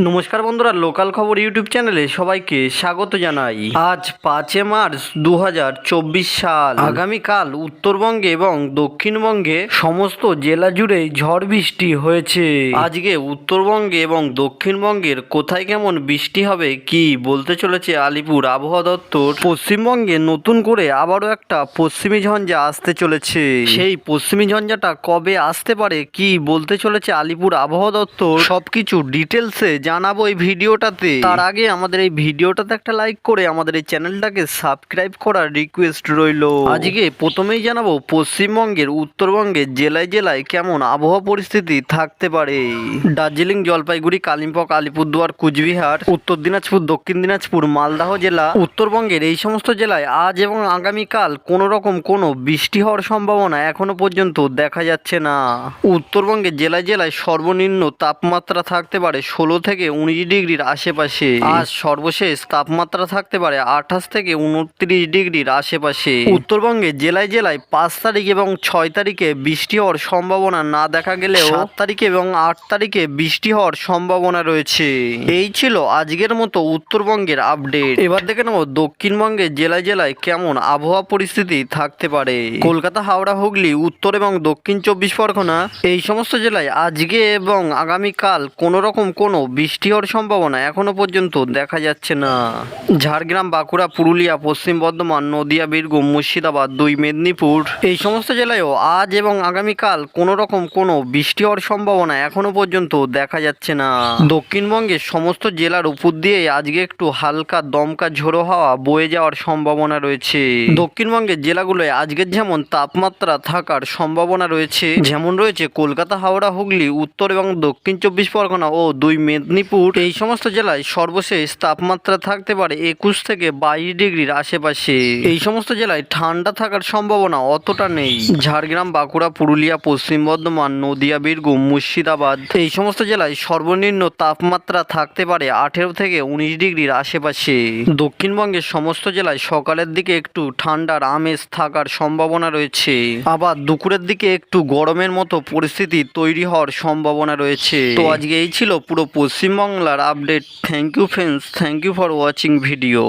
নমস্কার বন্ধুরা, লোকাল খবর ইউটিউব চ্যানেলে সবাইকে স্বাগত জানাই। আজ পাঁচে মার্চ দু হাজার চব্বিশ সাল। আগামীকাল উত্তরবঙ্গে এবং দক্ষিণবঙ্গে সমস্ত জেলা জুড়ে ঝড় বৃষ্টি হয়েছে। আজকে উত্তরবঙ্গে এবং দক্ষিণবঙ্গের কোথায় কেমন বৃষ্টি হবে কি বলতে চলেছে আলিপুর আবহাওয়া দপ্তর। পশ্চিমবঙ্গে নতুন করে আবারও একটা পশ্চিমী ঝঞ্ঝা আসতে চলেছে। সেই পশ্চিমী ঝঞ্ঝাটা কবে আসতে পারে কি বলতে চলেছে আলিপুর আবহাওয়া দপ্তর। সবকিছু ডিটেলসে জানাব এই ভিডিওটাতে। তার আগে আমাদের এই ভিডিওটাতে একটা লাইক করে আমাদের এই চ্যানেলটাকে সাবস্ক্রাইব করার রিকোয়েস্ট রইল। আজকে প্রথমেই জানাব, পশ্চিমবঙ্গের, উত্তরবঙ্গের জেলায় জেলায় কেমন আবহাওয়া পরিস্থিতি থাকতে পারে? দার্জিলিং, জলপাইগুড়ি কালিম্পক আলিপুরদুয়ার, কুচবিহার, উত্তর দিনাজপুর, দক্ষিণ দিনাজপুর, মালদাহ জেলা, উত্তরবঙ্গের এই সমস্ত জেলায় আজ এবং আগামীকাল কোনো রকম কোনো বৃষ্টি হওয়ার সম্ভাবনা এখনও পর্যন্ত দেখা যাচ্ছে না। উত্তরবঙ্গের জেলায় জেলায় সর্বনিম্ন তাপমাত্রা থাকতে পারে ষোলো থেকে উনিশ ডিগ্রির আশেপাশে। আজ সর্বশেষ তাপমাত্রা থাকতে পারে আঠাশ থেকে উনত্রিশ ডিগ্রির আশেপাশে। উত্তরবঙ্গে জেলায় জেলায় পাঁচ তারিখ এবং ছয় তারিখে বৃষ্টি হওয়ার সম্ভাবনা না দেখা গেলেও সাত তারিখে এবং আট তারিখে বৃষ্টি হওয়ার সম্ভাবনা রয়েছে। এই ছিল আজকের মতো উত্তরবঙ্গের আপডেট। এবার দেখে নেব দক্ষিণবঙ্গের জেলায় জেলায় কেমন আবহাওয়া পরিস্থিতি থাকতে পারে। কলকাতা হাওড়া হুগলি উত্তর এবং দক্ষিণ চব্বিশ পরগনা। এই সমস্ত জেলায় আজকে এবং আগামীকাল কোনো রকম কোনো বৃষ্টি হওয়ার সম্ভাবনা এখনও পর্যন্ত দেখা যাচ্ছে না। ঝাড়গ্রাম, বাঁকুড়া, পুরুলিয়া, পশ্চিম বর্ধমান, নদিয়া, বীরভূম, মুর্শিদাবাদ, দুই মেদিনীপুর এই সমস্ত জেলায়ও আজ এবং আগামীকাল কোনো রকম কোনো বৃষ্টি হওয়ার সম্ভাবনা এখনও পর্যন্ত দেখা যাচ্ছে না। দক্ষিণবঙ্গের সমস্ত জেলার উপর দিয়ে আজকে একটু হালকা দমকা ঝোড়ো হাওয়া বয়ে যাওয়ার সম্ভাবনা রয়েছে। দক্ষিণবঙ্গের জেলাগুলোয় আজকের যেমন তাপমাত্রা থাকার সম্ভাবনা রয়েছে, যেমন রয়েছে কলকাতা, হাওড়া, হুগলি, উত্তর এবং দক্ষিণ চব্বিশ পরগনা ও দুই মেদিনীপুর এই সমস্ত জেলায় সর্বশেষ তাপমাত্রা থাকতে পারে একুশ থেকে বাইশ ডিগ্রির আশেপাশে। এই সমস্ত জেলায় ঠান্ডা থাকার সম্ভাবনা অতটা নেই। ঝাড়গ্রাম, বাঁকুড়া, পুরুলিয়া, পশ্চিম বর্ধমান, নদিয়া, বীরভূম, মুর্শিদাবাদ এই সমস্ত জেলায় সর্বনিম্ন তাপমাত্রা থাকতে পারে আঠেরো থেকে উনিশ ডিগ্রির আশেপাশে। দক্ষিণবঙ্গের সমস্ত জেলায় সকালের দিকে একটু ঠান্ডার আমেজ থাকার সম্ভাবনা রয়েছে। আবার দুপুরের দিকে একটু গরমের মতো পরিস্থিতি তৈরি হওয়ার সম্ভাবনা রয়েছে। তো আজকে এই ছিল পুরো পশ্চিমবাংলার update. Thank you friends thank you for watching video